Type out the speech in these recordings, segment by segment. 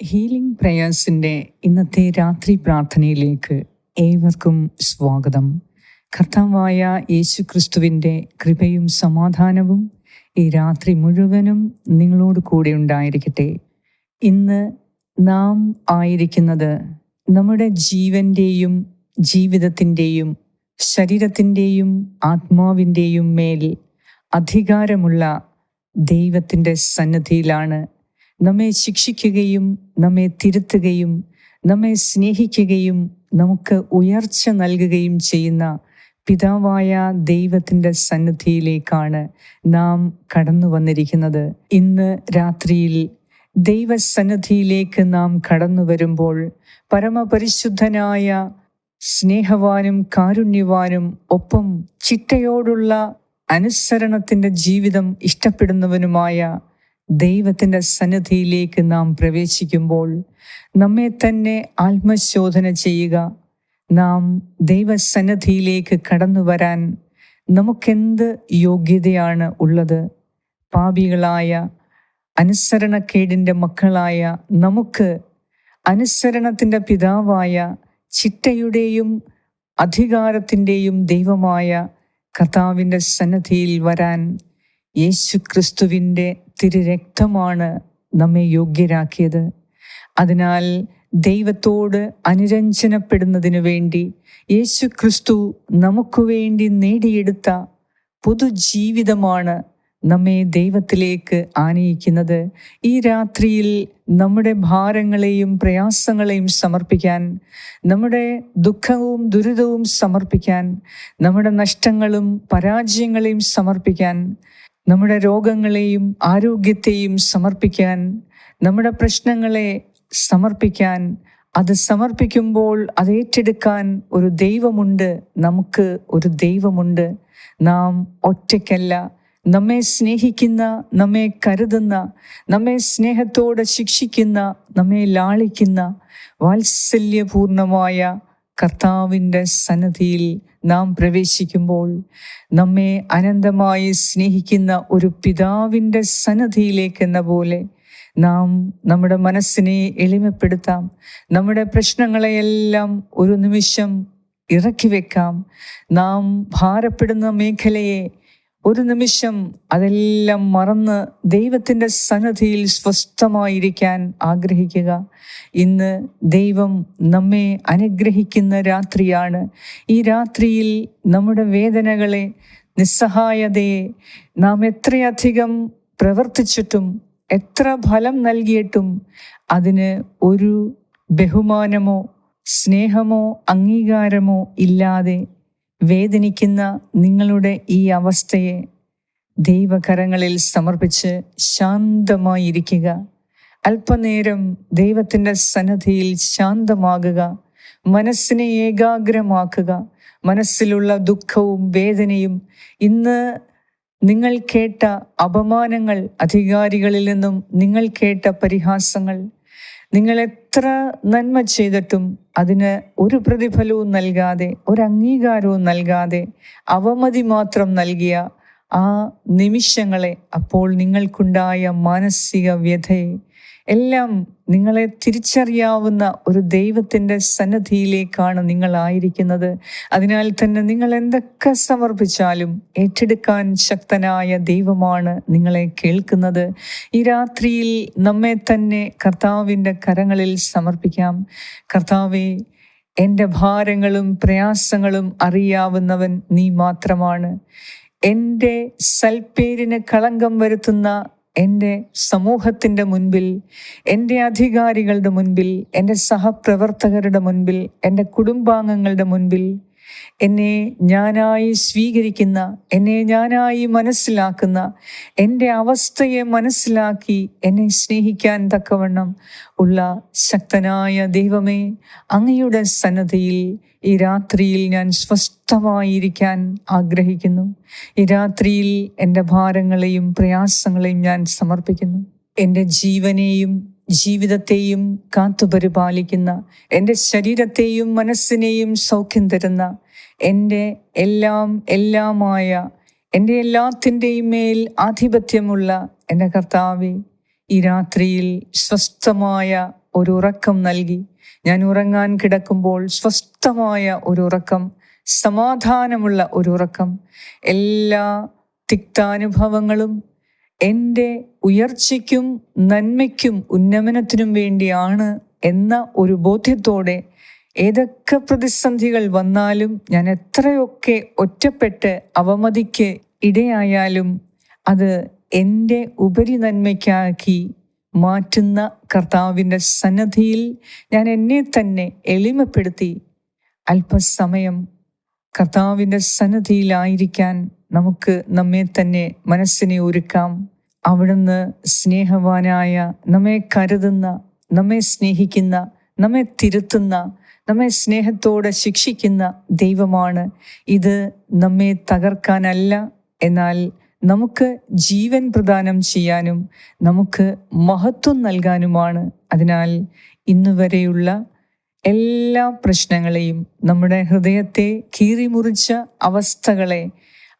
Healing പ്രേയേഴ്സിന്റെ ഇന്നത്തെ രാത്രി പ്രാർത്ഥനയിലേക്ക് ഏവർക്കും സ്വാഗതം. കർത്താവായ യേശു ക്രിസ്തുവിന്റെ കൃപയും സമാധാനവും ഈ രാത്രി മുഴുവനും നിങ്ങളോട് കൂടെ ഉണ്ടായിരിക്കട്ടെ. ഇന്ന് നാം ആയിരിക്കുന്നത് നമ്മുടെ ജീവന്റെയും ജീവിതത്തിന്റെയും ശരീരത്തിന്റെയും ആത്മാവിന്റെയും മേൽ അധികാരമുള്ള ദൈവത്തിന്റെ സന്നദ്ധിയിലാണ് നമ്മെ ശിക്ഷിക്കുകയും നമ്മെ തിരുത്തുകയും നമ്മെ സ്നേഹിക്കുകയും നമുക്ക് ഉയർച്ച നൽകുകയും ചെയ്യുന്ന പിതാവായ ദൈവത്തിന്റെ സന്നിധിയിലേക്കാണ് നാം കടന്നു വന്നിരിക്കുന്നത്. ഇന്ന് രാത്രിയിൽ ദൈവസന്നിധിയിലേക്ക് നാം കടന്നു വരുമ്പോൾ പരമപരിശുദ്ധനായ സ്നേഹവാനും കാരുണ്യവാനും ഒപ്പം ചിട്ടയോടുള്ള അനുസരണത്തിന്റെ ജീവിതം ഇഷ്ടപ്പെടുന്നവനുമായ ദൈവത്തിന്റെ സന്നിധിയിലേക്ക് നാം പ്രവേശിക്കുമ്പോൾ നമ്മെ തന്നെ ആത്മശോധന ചെയ്യുക. നാം ദൈവസന്നിധിയിലേക്ക് കടന്നു വരാൻ നമുക്കെന്ത് യോഗ്യതയാണ് ഉള്ളത്? പാപികളായ അനുസരണക്കേടിന്റെ മക്കളായ നമുക്ക് അനുസരണത്തിന്റെ പിതാവായ ചിട്ടയുടെയും അധികാരത്തിന്റെയും ദൈവമായ കർത്താവിന്റെ സന്നദ്ധിയിൽ വരാൻ യേശു ക്രിസ്തുവിന്റെ തിരുരക്തമാണ് നമ്മെ യോഗ്യരാക്കിയത്. അതിനാൽ ദൈവത്തോട് അനുരഞ്ജനപ്പെടുന്നതിനു വേണ്ടി യേശു ക്രിസ്തു നമുക്ക് വേണ്ടി നേടിയെടുത്ത പൊതുജീവിതമാണ് നമ്മെ ദൈവത്തിലേക്ക് ആനയിക്കുന്നത്. ഈ രാത്രിയിൽ നമ്മുടെ ഭാരങ്ങളെയും പ്രയാസങ്ങളെയും സമർപ്പിക്കാൻ നമ്മുടെ ദുഃഖവും ദുരിതവും സമർപ്പിക്കാൻ നമ്മുടെ നഷ്ടങ്ങളും പരാജയങ്ങളെയും സമർപ്പിക്കാൻ നമ്മുടെ രോഗങ്ങളെയും ആരോഗ്യത്തെയും സമർപ്പിക്കാൻ നമ്മുടെ പ്രശ്നങ്ങളെ സമർപ്പിക്കാൻ അത് സമർപ്പിക്കുമ്പോൾ അത് ഏറ്റെടുക്കാൻ ഒരു ദൈവമുണ്ട് നമുക്ക് ഒരു ദൈവമുണ്ട്. നാം ഒറ്റയ്ക്കല്ല നമ്മെ സ്നേഹിക്കുന്ന നമ്മെ കരുതുന്ന നമ്മെ സ്നേഹത്തോടെ ശിക്ഷിക്കുന്ന നമ്മെ ലാളിക്കുന്ന വാത്സല്യപൂർണമായ കർത്താവിന്റെ സന്നദ്ധിയിൽ നാം പ്രവേശിക്കുമ്പോൾ നമ്മെ അനന്തമായി സ്നേഹിക്കുന്ന ഒരു പിതാവിന്റെ സന്നദ്ധിയിലേക്ക് എന്ന പോലെ നാം നമ്മുടെ മനസ്സിനെ എളിമപ്പെടുത്താം. നമ്മുടെ പ്രശ്നങ്ങളെയെല്ലാം ഒരു നിമിഷം ഇറക്കി വെക്കാം. നാം ഭാരപ്പെടുന്ന മേഖലയെ ഒരു നിമിഷം അതെല്ലാം മറന്ന് ദൈവത്തിന്റെ സന്നദ്ധിയിൽ സ്വസ്ഥമായിരിക്കാൻ ആഗ്രഹിക്കുക. ഇന്ന് ദൈവം നമ്മെ അനുഗ്രഹിക്കുന്ന രാത്രിയാണ്. ഈ രാത്രിയിൽ നമ്മുടെ വേദനകളെ നിസ്സഹായതയെ നാം എത്രയധികം പ്രവർത്തിച്ചിട്ടും എത്ര ഫലം നൽകിയിട്ടും അതിന് ഒരു ബഹുമാനമോ സ്നേഹമോ അംഗീകാരമോ ഇല്ലാതെ വേദനിക്കുന്ന നിങ്ങളുടെ ഈ അവസ്ഥയെ ദൈവകരങ്ങളിൽ സമർപ്പിച്ച് ശാന്തമായിരിക്കുക. അല്പനേരം ദൈവത്തിന്റെ സന്നദ്ധിയിൽ ശാന്തമാകുക. മനസ്സിനെ ഏകാഗ്രമാക്കുക. മനസ്സിലുള്ള ദുഃഖവും വേദനയും. ഇന്ന് നിങ്ങൾ കേട്ട അപമാനങ്ങൾ അധികാരികളിൽ നിന്നും നിങ്ങൾ കേട്ട പരിഹാസങ്ങൾ നിങ്ങൾ എത്ര നന്മ ചെയ്തിട്ടും അതിന് ഒരു പ്രതിഫലവും നൽകാതെ ഒരു അംഗീകാരവും നൽകാതെ അവമതി മാത്രം നൽകിയ ആ നിമിഷങ്ങളെ അപ്പോൾ നിങ്ങൾക്കുണ്ടായ മാനസിക വ്യഥയെ എല്ലാം നിങ്ങളെ തിരിച്ചറിയാവുന്ന ഒരു ദൈവത്തിന്റെ സന്നദ്ധിയിലേക്കാണ് നിങ്ങളായിരിക്കുന്നത്. അതിനാൽ തന്നെ നിങ്ങൾ എന്തൊക്കെ സമർപ്പിച്ചാലും ഏറ്റെടുക്കാൻ ശക്തനായ ദൈവമാണ് നിങ്ങളെ കേൾക്കുന്നത്. ഈ രാത്രിയിൽ നമ്മെ തന്നെ കർത്താവിന്റെ കരങ്ങളിൽ സമർപ്പിക്കാം. കർത്താവെ എന്റെ ഭാരങ്ങളും പ്രയാസങ്ങളും അറിയാവുന്നവൻ നീ മാത്രമാണ്. എന്റെ സൽപ്പേരിന് കളങ്കം വരുത്തുന്ന എന്റെ സമൂഹത്തിന്റെ മുൻപിൽ എന്റെ അധികാരികളുടെ മുൻപിൽ എന്റെ സഹപ്രവർത്തകരുടെ മുൻപിൽ എന്റെ കുടുംബാംഗങ്ങളുടെ മുൻപിൽ എന്നെ ഞാനായി സ്വീകരിക്കുന്ന എന്നെ ഞാനായി മനസ്സിലാക്കുന്ന എന്റെ അവസ്ഥയെ മനസ്സിലാക്കി എന്നെ സ്നേഹിക്കാൻ തക്കവണ്ണം ഉള്ള ശക്തനായ ദൈവമേ അങ്ങയുടെ സന്നദ്ധയിൽ ഈ രാത്രിയിൽ ഞാൻ സ്വസ്ഥമായിരിക്കാൻ ആഗ്രഹിക്കുന്നു. ഈ രാത്രിയിൽ എന്റെ ഭാരങ്ങളെയും പ്രയാസങ്ങളെയും ഞാൻ സമർപ്പിക്കുന്നു. എന്റെ ജീവനെയും ജീവിതത്തെയും കാത്തുപരിപാലിക്കുന്ന എന്റെ ശരീരത്തെയും മനസ്സിനെയും സൗഖ്യം തരുന്ന എന്റെ എല്ലാം എല്ലാമായ എന്റെ എല്ലാത്തിന്റെയും മേൽ ആധിപത്യമുള്ള എന്റെ കർത്താവെ ഈ രാത്രിയിൽ സ്വസ്ഥമായ ഒരു ഉറക്കം നൽകി. ഞാൻ ഉറങ്ങാൻ കിടക്കുമ്പോൾ സ്വസ്ഥമായ ഒരു ഉറക്കം സമാധാനമുള്ള ഒരു ഉറക്കം. എല്ലാ തിക്താനുഭവങ്ങളും എന്റെ ഉയർച്ചയ്ക്കും നന്മയ്ക്കും ഉന്നമനത്തിനും വേണ്ടിയാണ് എന്ന ഒരു ബോധ്യത്തോടെ ഏതൊക്കെ പ്രതിസന്ധികൾ വന്നാലും ഞാൻ എത്രയൊക്കെ ഒറ്റപ്പെട്ട് അവമതിക്ക് ഇടയായാലും അത് എന്റെ ഉപരി നന്മയ്ക്കാക്കി മാറ്റുന്ന കർത്താവിന്റെ സന്നദ്ധിയിൽ ഞാൻ എന്നെ തന്നെ എളിമപ്പെടുത്തി. അല്പസമയം കർത്താവിന്റെ സന്നദ്ധിയിലായിരിക്കാൻ നമുക്ക് നമ്മെ തന്നെ മനസ്സിനെ ഒരുക്കാം. അവിടുന്ന് സ്നേഹവാനായ നമ്മെ കരുതുന്ന നമ്മെ സ്നേഹിക്കുന്ന നമ്മെ തിരുത്തുന്ന നമ്മെ സ്നേഹത്തോടെ ശിക്ഷിക്കുന്ന ദൈവമാണ്. ഇത് നമ്മെ തകർക്കാനല്ല. എന്നാൽ നമുക്ക് ജീവൻ പ്രദാനം ചെയ്യാനും നമുക്ക് മഹത്വം നൽകാനുമാണ്. അതിനാൽ ഇന്ന് വരെയുള്ള എല്ലാ പ്രശ്നങ്ങളെയും നമ്മുടെ ഹൃദയത്തെ കീറിമുറിച്ച അവസ്ഥകളെ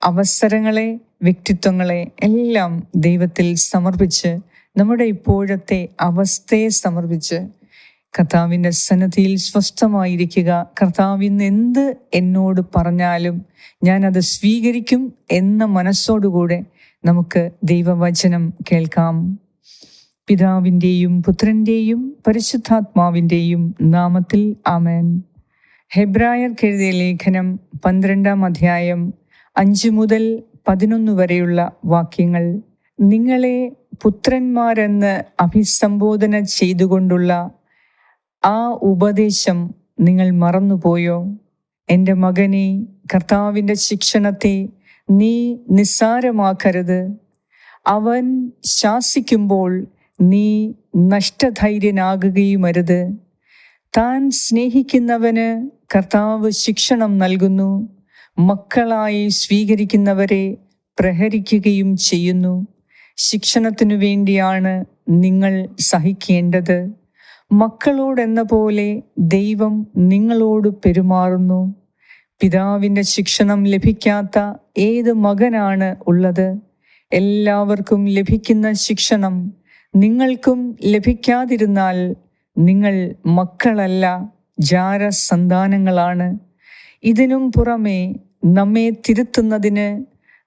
അവസരങ്ങളെ വ്യക്തിത്വങ്ങളെ എല്ലാം ദൈവത്തിൽ സമർപ്പിച്ച് നമ്മുടെ ഇപ്പോഴത്തെ അവസ്ഥയെ സമർപ്പിച്ച് കർത്താവിന്റെ സന്നദ്ധിയിൽ സ്വസ്ഥമായിരിക്കുക. കർത്താവ് ഇന്ന് എന്ത് എന്നോട് പറഞ്ഞാലും ഞാൻ അത് സ്വീകരിക്കും എന്ന മനസ്സോടുകൂടെ നമുക്ക് ദൈവവചനം കേൾക്കാം. പിതാവിന്റെയും പുത്രന്റെയും പരിശുദ്ധാത്മാവിന്റെയും നാമത്തിൽ ആമേൻ. ഹെബ്രായർ എഴുതിയ ലേഖനം പന്ത്രണ്ടാം അധ്യായം അഞ്ച് മുതൽ പതിനൊന്ന് വരെയുള്ള വാക്യങ്ങൾ. നിങ്ങളെ പുത്രന്മാരെന്ന് അഭിസംബോധന ചെയ്തുകൊണ്ടുള്ള ആ ഉപദേശം നിങ്ങൾ മറന്നുപോയോ? എന്റെ മകനെ കർത്താവിന്റെ ശിക്ഷണത്തെ നീ നിസ്സാരമാക്കരുത്. അവൻ ശാസിക്കുമ്പോൾ നീ നഷ്ടധൈര്യനാകുകയുമരുത്. താൻ സ്നേഹിക്കുന്നവന് കർത്താവ് ശിക്ഷണം നൽകുന്നു. മക്കളായി സ്വീകരിക്കുന്നവരെ പ്രഹരിക്കുകയും ചെയ്യുന്നു. ശിക്ഷണത്തിനു വേണ്ടിയാണ് നിങ്ങൾ സഹിക്കേണ്ടത്. മക്കളോടെന്ന പോലെ ദൈവം നിങ്ങളോട് പെരുമാറുന്നു. പിതാവിന്റെ ശിക്ഷണം ലഭിക്കാത്ത ഏത് മകനാണ് ഉള്ളത്? എല്ലാവർക്കും ലഭിക്കുന്ന ശിക്ഷണം നിങ്ങൾക്കും ലഭിക്കാതിരുന്നാൽ നിങ്ങൾ മക്കളല്ല ജാരസന്താനങ്ങളാണ്. ഇതിനും പുറമെ നമ്മെ തിരുത്തുന്നതിന്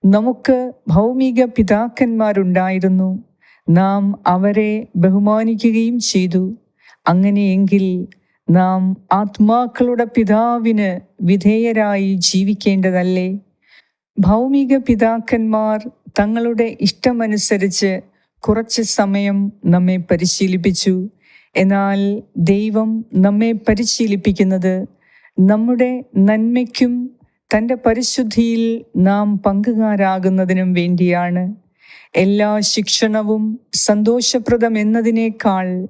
നമുക്ക് ഭൗമിക പിതാക്കന്മാരുണ്ടായിരുന്നു. നാം അവരെ ബഹുമാനിക്കുകയും ചെയ്തു. അങ്ങനെയെങ്കിൽ നാം ആത്മാക്കളുടെ പിതാവിന് വിധേയരായി ജീവിക്കേണ്ടതല്ലേ? ഭൗമിക പിതാക്കന്മാർ തങ്ങളുടെ ഇഷ്ടമനുസരിച്ച് കുറച്ച് സമയം നമ്മെ പരിശീലിപ്പിച്ചു. എന്നാൽ ദൈവം നമ്മെ പരിശീലിപ്പിക്കുന്നത് നമ്മുടെ നന്മയ്ക്കും തന്റെ പരിശുദ്ധിയിൽ നാം പങ്കുകാരാകുന്നതിനും വേണ്ടിയാണ്. എല്ലാ ശിക്ഷണവും സന്തോഷപ്രദം എന്നതിനേക്കാൾ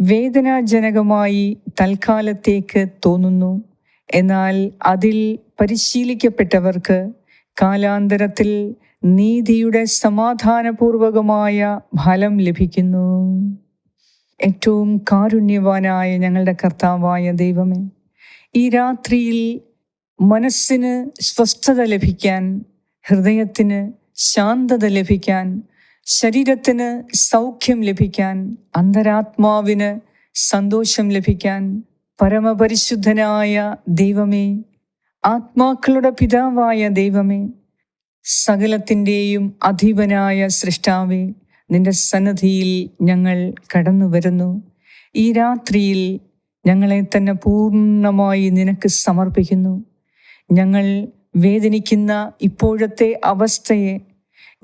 വേദനാജനകമായി തൽക്കാലത്തേക്ക് തോന്നുന്നു. എന്നാൽ അതിൽ പരിശീലിക്കപ്പെട്ടവർക്ക് കാലാന്തരത്തിൽ നീതിയുടെ സമാധാനപൂർവകമായ ഫലം ലഭിക്കുന്നു. ഏറ്റവും കാരുണ്യവാനായ ഞങ്ങളുടെ കർത്താവായ ദൈവമേ ഈ രാത്രിയിൽ മനസ്സിന് സ്വസ്ഥത ലഭിക്കാൻ ഹൃദയത്തിന് ശാന്തത ലഭിക്കാൻ ശരീരത്തിന് സൗഖ്യം ലഭിക്കാൻ അന്തരാത്മാവിന് സന്തോഷം ലഭിക്കാൻ പരമപരിശുദ്ധനായ ദൈവമേ ആത്മാക്കളുടെ പിതാവായ ദൈവമേ സകലത്തിന്റെയും അധീപനായ സൃഷ്ടാവേ നിന്റെ സന്നദ്ധിയിൽ ഞങ്ങൾ കടന്നു വരുന്നു. ഈ രാത്രിയിൽ ഞങ്ങളെ തന്നെ പൂർണമായി നിനക്ക് സമർപ്പിക്കുന്നു. ഞങ്ങൾ വേദനിക്കുന്ന ഇപ്പോഴത്തെ അവസ്ഥയെ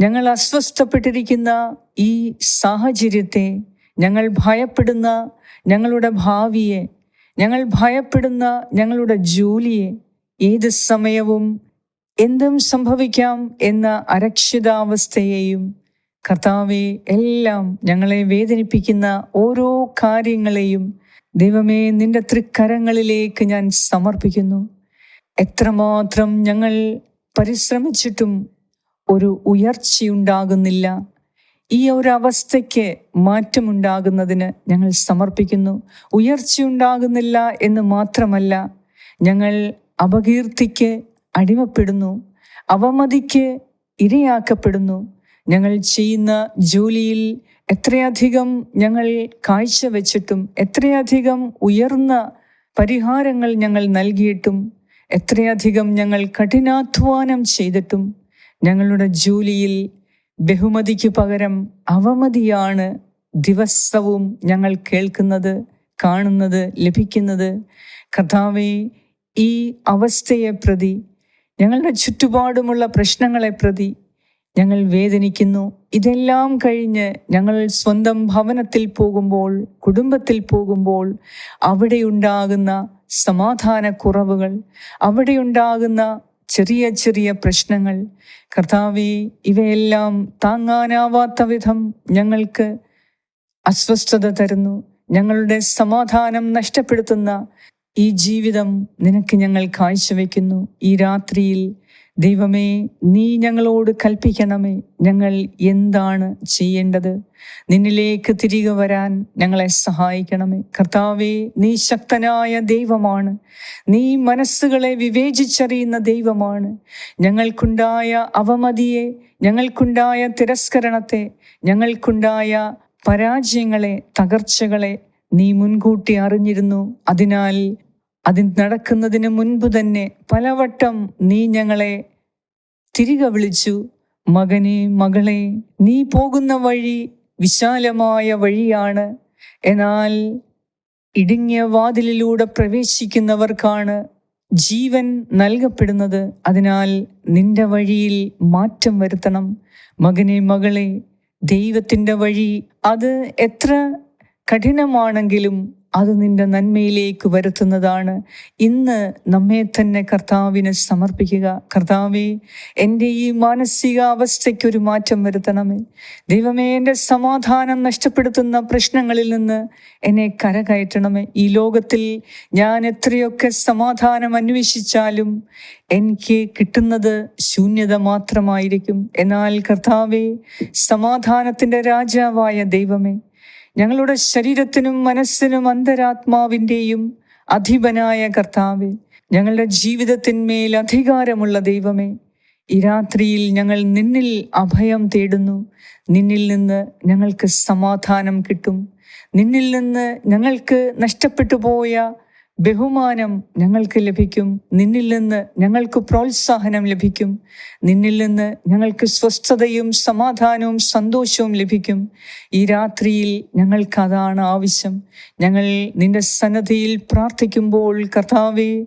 ഞങ്ങൾ അസ്വസ്ഥപ്പെട്ടിരിക്കുന്ന ഈ സാഹചര്യത്തെ ഞങ്ങൾ ഭയപ്പെടുന്ന ഞങ്ങളുടെ ഭാവിയെ ഞങ്ങൾ ഭയപ്പെടുന്ന ഞങ്ങളുടെ ജോലിയെ ഏത് സമയവും എന്തും സംഭവിക്കാം എന്ന അരക്ഷിതാവസ്ഥയെയും കർത്താവെ എല്ലാം ഞങ്ങളെ വേദനിപ്പിക്കുന്ന ഓരോ കാര്യങ്ങളെയും ദൈവമേ നിന്റെ തൃക്കരങ്ങളിലേക്ക് ഞാൻ സമർപ്പിക്കുന്നു. എത്രമാത്രം ഞങ്ങൾ പരിശ്രമിച്ചിട്ടും ഒരു ഉയർച്ചയുണ്ടാകുന്നില്ല. ഈ ഒരു അവസ്ഥയ്ക്ക് മാറ്റമുണ്ടാകുന്നതിന് ഞങ്ങൾ സമർപ്പിക്കുന്നു. ഉയർച്ചയുണ്ടാകുന്നില്ല എന്ന് മാത്രമല്ല ഞങ്ങൾ അപകീർത്തിക്ക് അടിമപ്പെടുന്നു അവമതിക്ക് ഇരയാക്കപ്പെടുന്നു. ഞങ്ങൾ ചെയ്യുന്ന ജോലിയിൽ എത്രയധികം ഞങ്ങൾ കാഴ്ചവെച്ചിട്ടും എത്രയധികം ഉയർന്ന പരിഹാരങ്ങൾ ഞങ്ങൾ നൽകിയിട്ടും എത്രയധികം ഞങ്ങൾ കഠിനാധ്വാനം ചെയ്തിട്ടും ഞങ്ങളുടെ ജോലിയിൽ ബഹുമതിക്ക് പകരം അവമതിയാണ് ദിവസവും ഞങ്ങൾ കേൾക്കുന്നത് കാണുന്നത് ലഭിക്കുന്നത്. കഥാവെ ഈ അവസ്ഥയെ പ്രതി ഞങ്ങളുടെ ചുറ്റുപാടുമുള്ള പ്രശ്നങ്ങളെ പ്രതി ഞങ്ങൾ വേദനിക്കുന്നു. ഇതെല്ലാം കഴിഞ്ഞ് ഞങ്ങൾ സ്വന്തം ഭവനത്തിൽ പോകുമ്പോൾ കുടുംബത്തിൽ പോകുമ്പോൾ അവിടെയുണ്ടാകുന്ന സമാധാനക്കുറവുകൾ അവിടെയുണ്ടാകുന്ന ചെറിയ ചെറിയ പ്രശ്നങ്ങൾ കർത്താവെ ഇവയെല്ലാം താങ്ങാനാവാത്ത വിധം ഞങ്ങൾക്ക് അസ്വസ്ഥത തരുന്നു. ഞങ്ങളുടെ സമാധാനം നഷ്ടപ്പെടുത്തുന്ന ഈ ജീവിതം നിനക്ക് ഞങ്ങൾ കാഴ്ചവെക്കുന്നു. ഈ രാത്രിയിൽ ദൈവമേ നീ ഞങ്ങളോട് കൽപ്പിക്കണമേ. ഞങ്ങൾ എന്താണ് ചെയ്യേണ്ടത്? നിന്നിലേക്ക് തിരികെ വരാൻ ഞങ്ങളെ സഹായിക്കണമേ. കർത്താവേ നീ ശക്തനായ ദൈവമാണ്. നീ മനസ്സുകളെ വിവേചിച്ചറിയുന്ന ദൈവമാണ്. ഞങ്ങൾക്കുണ്ടായ അവമതിയെ ഞങ്ങൾക്കുണ്ടായ തിരസ്കരണത്തെ ഞങ്ങൾക്കുണ്ടായ പരാജയങ്ങളെ തകർച്ചകളെ നീ മുൻകൂട്ടി അറിഞ്ഞിരുന്നു. അതിനാൽ അത് നടക്കുന്നതിന് മുൻപ് തന്നെ പലവട്ടം നീ ഞങ്ങളെ തിരികെ വിളിച്ചു. മകനെ മകളെ നീ പോകുന്ന വഴി വിശാലമായ വഴിയാണ്. എന്നാൽ ഇടുങ്ങിയ വാതിലിലൂടെ പ്രവേശിക്കുന്നവർക്കാണ് ജീവൻ നൽകപ്പെടുന്നത്. അതിനാൽ നിന്റെ വഴിയിൽ മാറ്റം വരുത്തണം. മകനെ മകളെ ദൈവത്തിന്റെ വഴി അത് എത്ര കഠിനമാണെങ്കിലും അത് നിന്റെ നന്മയിലേക്ക് വരുത്തുന്നതാണ്. ഇന്ന് നമ്മെ തന്നെ കർത്താവിന് സമർപ്പിക്കുക. കർത്താവേ എന്റെ ഈ മാനസികാവസ്ഥയ്ക്കൊരു മാറ്റം വരുത്തണമേ. ദൈവമേ എന്റെ സമാധാനം നഷ്ടപ്പെടുത്തുന്ന പ്രശ്നങ്ങളിൽ നിന്ന് എന്നെ കരകയറ്റണമേ. ഈ ലോകത്തിൽ ഞാൻ എത്രയൊക്കെ സമാധാനം അന്വേഷിച്ചാലും എനിക്ക് കിട്ടുന്നത് ശൂന്യത മാത്രമായിരിക്കും. എന്നാൽ കർത്താവേ സമാധാനത്തിന്റെ രാജാവായ ദൈവമേ ഞങ്ങളുടെ ശരീരത്തിനും മനസ്സിനും അന്തരാത്മാവിന്റെയും അധിപനായ കർത്താവെ ഞങ്ങളുടെ ജീവിതത്തിന്മേൽ അധികാരമുള്ള ദൈവമേ ഈ രാത്രിയിൽ ഞങ്ങൾ നിന്നിൽ അഭയം തേടുന്നു. നിന്നിൽ നിന്ന് ഞങ്ങൾക്ക് സമാധാനം കിട്ടും. നിന്നിൽ നിന്ന് ഞങ്ങൾക്ക് നഷ്ടപ്പെട്ടു പോയ ബഹുമാനം ഞങ്ങൾക്ക് ലഭിക്കും. നിന്നിൽ നിന്ന് ഞങ്ങൾക്ക് പ്രോത്സാഹനം ലഭിക്കും. നിന്നിൽ നിന്ന് ഞങ്ങൾക്ക് സ്വസ്ഥതയും സമാധാനവും സന്തോഷവും ലഭിക്കും. ഈ രാത്രിയിൽ ഞങ്ങൾക്ക് അതാണ് ആവശ്യം. ഞങ്ങൾ നിന്റെ സന്നദ്ധിയിൽ പ്രാർത്ഥിക്കുമ്പോൾ കർത്താവെ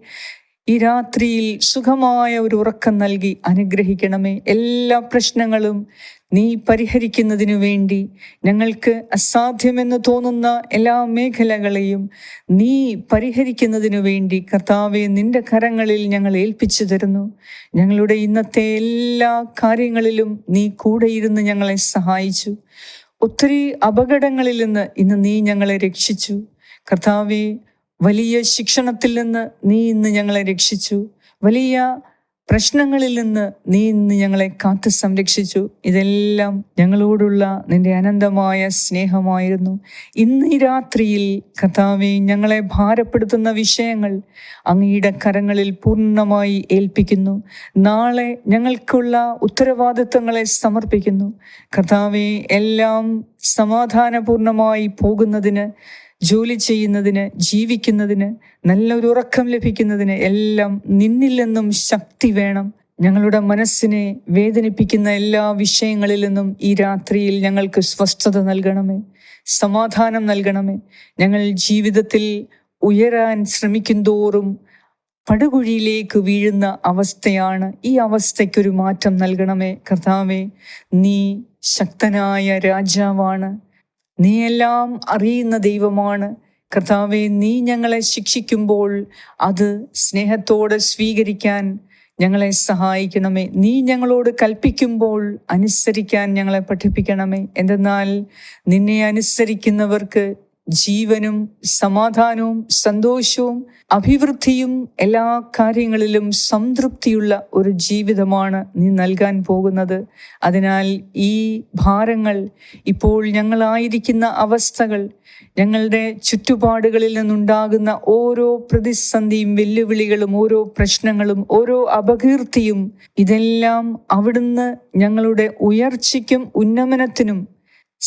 ഈ രാത്രിയിൽ സുഖമായ ഒരു ഉറക്കം നൽകി അനുഗ്രഹിക്കണമേ. എല്ലാ പ്രശ്നങ്ങളും നീ പരിഹരിക്കുന്നതിനു വേണ്ടി ഞങ്ങൾക്ക് അസാധ്യമെന്ന് തോന്നുന്ന എല്ലാ മേഖലകളെയും നീ പരിഹരിക്കുന്നതിനു വേണ്ടി കർത്താവെ നിന്റെ കരങ്ങളിൽ ഞങ്ങൾ ഏൽപ്പിച്ചു തരുന്നു. ഞങ്ങളുടെ ഇന്നത്തെ എല്ലാ കാര്യങ്ങളിലും നീ കൂടെയിരുന്ന് ഞങ്ങളെ സഹായിച്ചു. ഒത്തിരി അപകടങ്ങളിൽ നിന്ന് ഇന്ന് നീ ഞങ്ങളെ രക്ഷിച്ചു. കർത്താവെ വലിയ ശിക്ഷണത്തിൽ നിന്ന് നീ ഇന്ന് ഞങ്ങളെ രക്ഷിച്ചു. വലിയ പ്രശ്നങ്ങളിൽ നിന്ന് നീ ഇന്ന് ഞങ്ങളെ കാത്തു സംരക്ഷിച്ചു. ഇതെല്ലാം ഞങ്ങളോടുള്ള നിന്റെ അനന്തമായ സ്നേഹമായിരുന്നു. ഇന്ന് ഈ രാത്രിയിൽ കഥാവെ ഞങ്ങളെ ഭാരപ്പെടുത്തുന്ന വിഷയങ്ങൾ അങ്ങയുടെ കരങ്ങളിൽ പൂർണമായി ഏൽപ്പിക്കുന്നു. നാളെ ഞങ്ങൾക്കുള്ള ഉത്തരവാദിത്വങ്ങളെ സമർപ്പിക്കുന്നു. കഥാവെ എല്ലാം സമാധാനപൂർണമായി പോകുന്നതിന് ജോലി ചെയ്യുന്നതിന് ജീവിക്കുന്നതിന് നല്ലൊരു ഉറക്കം ലഭിക്കുന്നതിന് എല്ലാം നിന്നിൽ നിന്നും ശക്തി വേണം. ഞങ്ങളുടെ മനസ്സിനെ വേദനിപ്പിക്കുന്ന എല്ലാ വിഷയങ്ങളിൽ നിന്നും ഈ രാത്രിയിൽ ഞങ്ങൾക്ക് സ്വസ്ഥത നൽകണമേ. സമാധാനം നൽകണമേ. ഞങ്ങൾ ജീവിതത്തിൽ ഉയരാൻ ശ്രമിക്കുന്തോറും പടുകുഴിയിലേക്ക് വീഴുന്ന അവസ്ഥയാണ് ഈ അവസ്ഥയ്ക്കൊരു മാറ്റം നൽകണമേ. കർത്താവേ നീ ശക്തനായ രാജാവാണ്. നീ എല്ലാം അറിയുന്ന ദൈവമാണ്. കർത്താവെ നീ ഞങ്ങളെ ശിക്ഷിക്കുമ്പോൾ അത് സ്നേഹത്തോടെ സ്വീകരിക്കാൻ ഞങ്ങളെ സഹായിക്കണമേ. നീ ഞങ്ങളോട് കൽപ്പിക്കുമ്പോൾ അനുസരിക്കാൻ ഞങ്ങളെ പഠിപ്പിക്കണമേ. എന്തെന്നാൽ നിന്നെ അനുസരിക്കുന്നവർക്ക് ജീവനും സമാധാനവും സന്തോഷവും അഭിവൃദ്ധിയും എല്ലാ കാര്യങ്ങളിലും സംതൃപ്തിയുള്ള ഒരു ജീവിതമാണ് നീ നൽകാൻ പോകുന്നത്. അതിനാൽ ഈ ഭാരങ്ങൾ ഇപ്പോൾ ഞങ്ങളായിരിക്കുന്ന അവസ്ഥകൾ ഞങ്ങളുടെ ചുറ്റുപാടുകളിൽ നിന്നുണ്ടാകുന്ന ഓരോ പ്രതിസന്ധിയും വെല്ലുവിളികളും ഓരോ പ്രശ്നങ്ങളും ഓരോ അപകീർത്തിയും ഇതെല്ലാം അവിടുന്ന് ഞങ്ങളുടെ ഉയർച്ചയ്ക്കും ഉന്നമനത്തിനും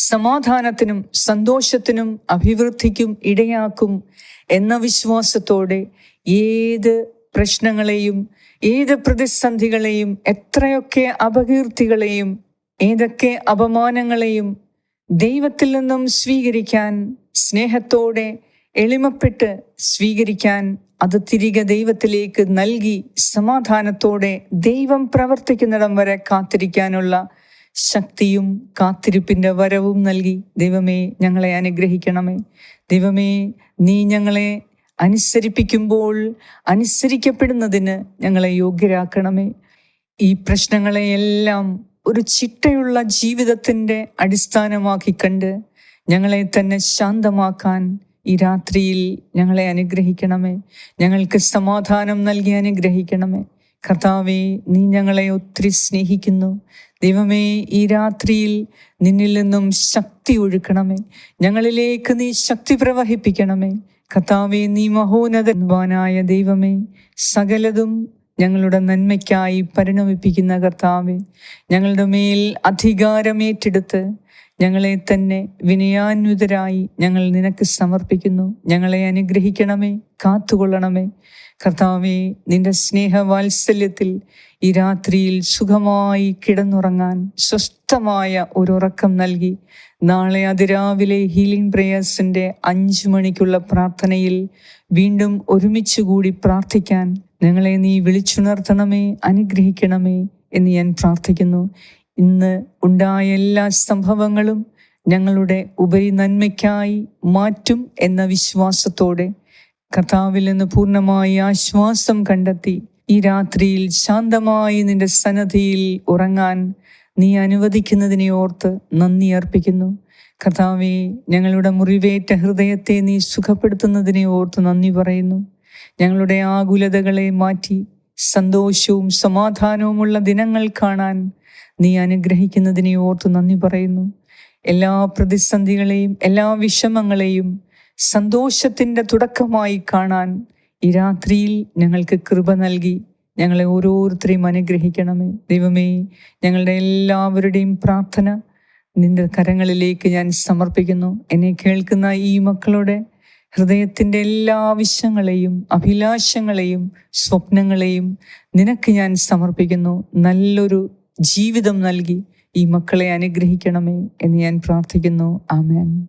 സമാധാനത്തിനും സന്തോഷത്തിനും അഭിവൃദ്ധിക്കും ഇടയാക്കും എന്ന വിശ്വാസത്തോടെ ഏത് പ്രശ്നങ്ങളെയും ഏത് പ്രതിസന്ധികളെയും എത്രയൊക്കെ അപകീർത്തികളെയും ഏതൊക്കെ അപമാനങ്ങളെയും ദൈവത്തിൽ നിന്നും സ്വീകരിക്കാൻ സ്നേഹത്തോടെ എളിമപ്പെട്ട് സ്വീകരിക്കാൻ അത് തിരികെ ദൈവത്തിലേക്ക് നൽകി സമാധാനത്തോടെ ദൈവം പ്രവർത്തിക്കുന്നിടം വരെ കാത്തിരിക്കാനുള്ള ശക്തിയും കാത്തിരിപ്പിന്റെ വരവും നൽകി. ദൈവമേ ഞങ്ങളെ അനുഗ്രഹിക്കണമേ. ദൈവമേ നീ ഞങ്ങളെ അനുസരിപ്പിക്കുമ്പോൾ അനുസരിക്കപ്പെടുന്നതിന് ഞങ്ങളെ യോഗ്യരാക്കണമേ. ഈ പ്രശ്നങ്ങളെയെല്ലാം ഒരു ചിട്ടയുള്ള ജീവിതത്തിന്റെ അടിസ്ഥാനമാക്കി കണ്ട് ഞങ്ങളെ തന്നെ ശാന്തമാക്കാൻ ഈ രാത്രിയിൽ ഞങ്ങളെ അനുഗ്രഹിക്കണമേ. ഞങ്ങൾക്ക് സമാധാനം നൽകി അനുഗ്രഹിക്കണമേ. കർത്താവെ നീ ഞങ്ങളെ ഒത്തിരി സ്നേഹിക്കുന്നു. ദൈവമേ ഈ രാത്രിയിൽ നിന്നിൽ നിന്നും ശക്തി ഒഴുക്കണമേ. ഞങ്ങളിലേക്ക് നീ ശക്തി പ്രവഹിപ്പിക്കണമേ. കർത്താവെ നീ മഹോന്നതവാനായ ദൈവമേ സകലതും ഞങ്ങളുടെ നന്മയ്ക്കായി പരിണമിപ്പിക്കുന്ന കർത്താവെ ഞങ്ങളുടെ മേൽ അധികാരമേറ്റെടുത്ത് ഞങ്ങളെ തന്നെ വിനയാന്വിതരായി ഞങ്ങൾ നിനക്ക് സമർപ്പിക്കുന്നു. ഞങ്ങളെ അനുഗ്രഹിക്കണമേ കാത്തുകൊള്ളണമേ. കർത്താവെ നിന്റെ സ്നേഹ വാത്സല്യത്തിൽ ഈ രാത്രിയിൽ സുഖമായി കിടന്നുറങ്ങാൻ സ്വസ്ഥമായ ഒരു ഉറക്കം നൽകി. നാളെ അതിരാവിലെ ഹീലിംഗ് പ്രേയേഴ്സിന്റെ അഞ്ചു മണിക്കുള്ള പ്രാർത്ഥനയിൽ വീണ്ടും ഒരുമിച്ച് കൂടി പ്രാർത്ഥിക്കാൻ ഞങ്ങളെ നീ വിളിച്ചുണർത്തണമേ അനുഗ്രഹിക്കണമേ എന്ന് ഞാൻ പ്രാർത്ഥിക്കുന്നു. ഇന്ന് ഉണ്ടായ എല്ലാ സംഭവങ്ങളും ഞങ്ങളുടെ ഉപരി നന്മയ്ക്കായി മാറ്റും എന്ന വിശ്വാസത്തോടെ കർത്താവിൽ നിന്ന് പൂർണമായി ആശ്വാസം കണ്ടെത്തി. ഈ രാത്രിയിൽ ശാന്തമായി നിന്റെ സന്നദ്ധിയിൽ ഉറങ്ങാൻ നീ അനുവദിക്കുന്നതിനെ ഓർത്ത് നന്ദി അർപ്പിക്കുന്നു. കർത്താവെ ഞങ്ങളുടെ മുറിവേറ്റ ഹൃദയത്തെ നീ സുഖപ്പെടുത്തുന്നതിനെ ഓർത്ത് നന്ദി പറയുന്നു. ഞങ്ങളുടെ ആകുലതകളെ മാറ്റി സന്തോഷവും സമാധാനവുമുള്ള ദിനങ്ങൾ കാണാൻ നീ അനുഗ്രഹിക്കുന്നതിനെ ഓർത്ത് നന്ദി പറയുന്നു. എല്ലാ പ്രതിസന്ധികളെയും എല്ലാ വിഷമങ്ങളെയും സന്തോഷത്തിന്റെ തുടക്കമായി കാണാൻ ഈ രാത്രിയിൽ ഞങ്ങൾക്ക് കൃപ നൽകി. ഞങ്ങളെ ഓരോരുത്തരെയും അനുഗ്രഹിക്കണമേ. ദൈവമേ ഞങ്ങളുടെ എല്ലാവരുടെയും പ്രാർത്ഥന നിന്റെ കരങ്ങളിലേക്ക് ഞാൻ സമർപ്പിക്കുന്നു. എന്നെ കേൾക്കുന്ന ഈ മക്കളുടെ ഹൃദയത്തിന്റെ എല്ലാ ആവശ്യങ്ങളെയും അഭിലാഷങ്ങളെയും സ്വപ്നങ്ങളെയും നിനക്ക് ഞാൻ സമർപ്പിക്കുന്നു. നല്ലൊരു ജീവിതം നൽകി ഈ മക്കളെ അനുഗ്രഹിക്കണമേ എന്ന് ഞാൻ പ്രാർത്ഥിക്കുന്നു. ആമേൻ.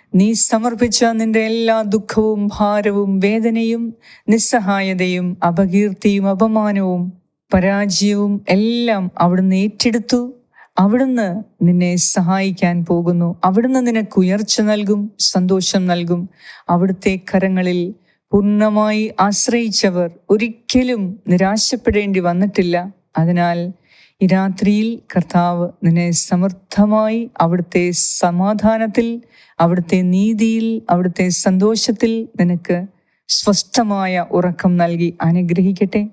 നീ സമർപ്പിച്ച നിന്റെ എല്ലാ ദുഃഖവും ഭാരവും വേദനയും നിസ്സഹായതയും അപകീർത്തിയും അപമാനവും പരാജയവും എല്ലാം അവിടുന്ന് ഏറ്റെടുത്തു. അവിടുന്ന് നിന്നെ സഹായിക്കാൻ പോകുന്നു. അവിടുന്ന് നിനക്ക് ഉയർച്ച നൽകും സന്തോഷം നൽകും. അവിടുത്തെ കരങ്ങളിൽ പൂർണമായി ആശ്രയിച്ചവർ ഒരിക്കലും നിരാശപ്പെടേണ്ടി വന്നിട്ടില്ല. അതിനാൽ ഈ രാത്രിയിൽ കർത്താവ് നിന്നെ സമർത്ഥമായി അവിടുത്തെ സമാധാനത്തിൽ അവിടുത്തെ നീതിയിൽ അവിടുത്തെ സന്തോഷത്തിൽ നിനക്ക് സ്വസ്ഥമായ ഉറക്കം നൽകി അനുഗ്രഹിക്കട്ടെ.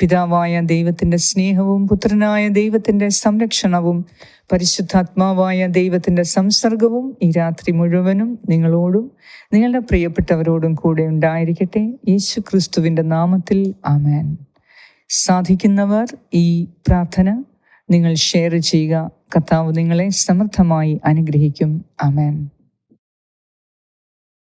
പിതാവായ ദൈവത്തിന്റെ സ്നേഹവും പുത്രനായ ദൈവത്തിന്റെ സംരക്ഷണവും പരിശുദ്ധാത്മാവായ ദൈവത്തിന്റെ സംസർഗവും ഈ രാത്രി മുഴുവനും നിങ്ങളോടും നിങ്ങളുടെ പ്രിയപ്പെട്ടവരോടും കൂടെ ഉണ്ടായിരിക്കട്ടെ. യേശു ക്രിസ്തുവിന്റെ നാമത്തിൽ ആമേൻ. സാധിക്കുന്നവർ ഈ പ്രാർത്ഥന നിങ്ങൾ ഷെയർ ചെയ്യുക. കർത്താവ് നിങ്ങളെ സമർത്ഥമായി അനുഗ്രഹിക്കും. ആമേൻ.